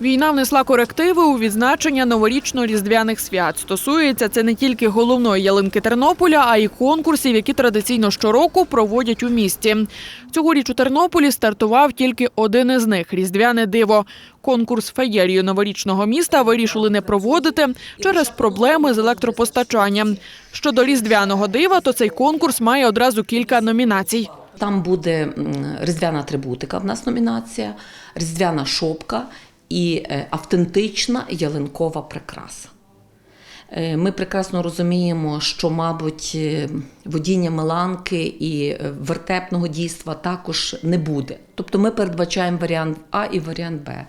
Війна внесла корективи у відзначення новорічно-різдвяних свят. Стосується це не тільки головної ялинки Тернополя, а й конкурсів, які традиційно щороку проводять у місті. Цьогоріч у Тернополі стартував тільки один із них різдвяне диво. Конкурс феєрію новорічного міста вирішили не проводити через проблеми з електропостачанням. Щодо різдвяного дива, то цей конкурс має одразу кілька номінацій. Там буде різдвяна атрибутика, в нас номінація, різдвяна шопка і е, автентична ялинкова прикраса. Е, Ми прекрасно розуміємо, що, мабуть, е, водіння меланки і вертепного дійства також не буде. Тобто ми передбачаємо варіант А і варіант Б.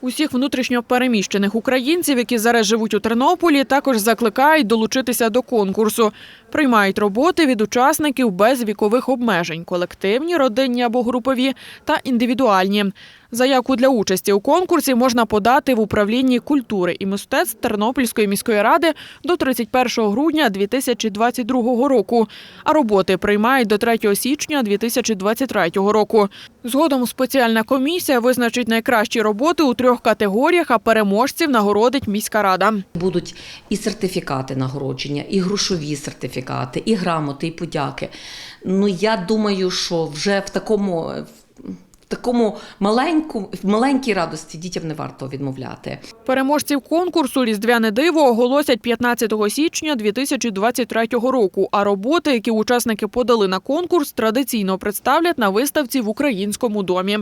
Усіх внутрішньо переміщених українців, які зараз живуть у Тернополі, також закликають долучитися до конкурсу. Приймають роботи від учасників без вікових обмежень, колективні, родинні або групові та індивідуальні. Заявку для участі у конкурсі можна подати в управлінні культури і мистецтв Тернопільської міської ради до 31 грудня 2022 року. А роботи приймають до 3 січня 2023 року. Згодом спеціальна комісія визначить найкращі роботи у трьох категоріях, а переможців нагородить міська рада. Будуть і сертифікати нагородження, і грошові сертифікати, і грамоти, і подяки. Ну я думаю, що вже в такому. Такому маленьку, маленькій радості дітям не варто відмовляти. Переможців конкурсу Різдвяне диво оголосять 15 січня 2023 року. А роботи, які учасники подали на конкурс, традиційно представлять на виставці в українському домі.